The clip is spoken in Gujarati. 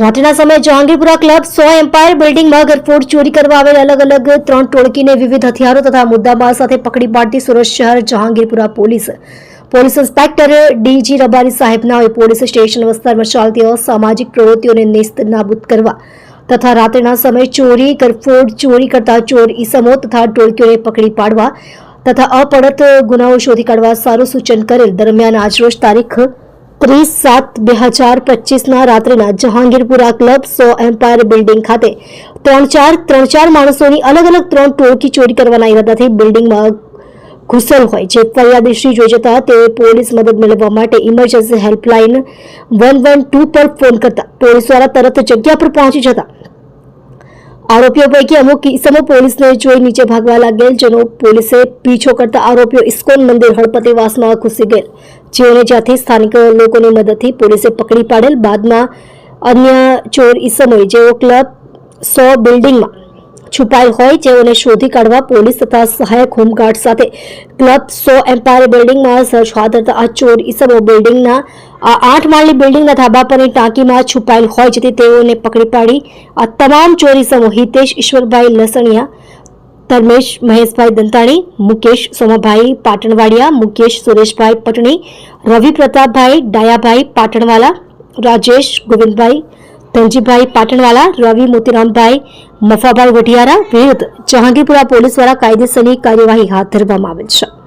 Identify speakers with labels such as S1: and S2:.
S1: રાત્રિના સમયે જહાંગીરપુરા ક્લબ સો એમ્પાયર બિલ્ડિંગમાં ઘરફોડ ચોરી કરવા આવેલ અલગ અલગ ત્રણ ટોળકીને વિવિધ હથિયારો તથા મુદ્દામાલ સાથે પકડી પાડતી સુરત શહેર Jahangirpura police. Police inspector DG Rabari સાહેબના પોલીસ સ્ટેશન વિસ્તારમાં ચાલતી અસામાજિક પ્રવૃત્તિઓને નેસ્ત નાબૂદ કરવા તથા રાત્રિના સમયે ચોરી કરફોડ ચોરી કરતા ચોર ઈસમો તથા ટોળકીઓને પકડી પાડવા તથા અપડત ગુનાઓ શોધી કાઢવા સારું સૂચન કરેલ. દરમિયાન આજરોજ તારીખ ત્રીસ સાત બે હજાર પચીસના રાત્રિના જહાંગીરપુરા ક્લબ સો એમ્પાયર બિલ્ડિંગ ખાતે ત્રણ ચાર ત્રણ ચાર માણસોની અલગ અલગ ત્રણ ટોળકી ચોરી કરવાના ઈરાદાથી બિલ્ડિંગમાં ઘુસેલ હોય જે ફરિયાદીશ્રી જોઈ જતા તેઓએ પોલીસ મદદ મેળવવા માટે emergency helpline one one two પર ફોન કરતા. પોલીસવાળા તરત જગ્યા પર પહોંચી જતા આરોપીઓ પૈકી અમુક ઇસમો પોલીસને જોઈ નીચે ભાગવા લાગેલ જેનો પોલીસે પીછો કરતા આરોપીઓ ઇસ્કોન મંદિર હળપતિવાસમાં ઘૂસી ગયેલ જેઓને જ્યાંથી સ્થાનિક લોકોની મદદથી પોલીસે પકડી પાડેલ બાદમાં અન્ય ચોર ઇસમોએ જેઓ ક્લબ સો બિલ્ડિંગમાં છુપાયેલ હોય, જેઓને શોધી કાઢવા પોલીસ તથા સહાયક હોમગાર્ડ સાથે ક્લબ સો એમ્પાયર બિલ્ડિંગમાં સર્ચ હાથ ધરતા આ ચોર ઇસમો બિલ્ડિંગના, આ આઠ માળની બિલ્ડિંગના ધાબા પરની ટાંકીમાં છુપાયેલ હોય, જેથી તેઓને પકડી પાડી આ તમામ ચોરીસમો હિતેશ, ઈશ્વરભાઈ લસણિયા, ધર્મેશ, મહેશભાઈ દંતાણી, મુકેશ સોમાભાઈ પાટણવાડિયા, મુકેશ સુરેશભાઈ પટણી રવિ પ્રતાપભાઈ ડાયાભાઈ પાટણવાલા, રાજેશ ગોવિંદભાઈ ધનજીભાઈ પાટણવાલા, રવિ મોતીરામભાઈ, મફાભાઈ વઢિયારા વિરુદ્ધ જહાંગીરપુરા પોલીસ દ્વારા કાયદેસરની કાર્યવાહી હાથ ધરવામાં આવેલ છે.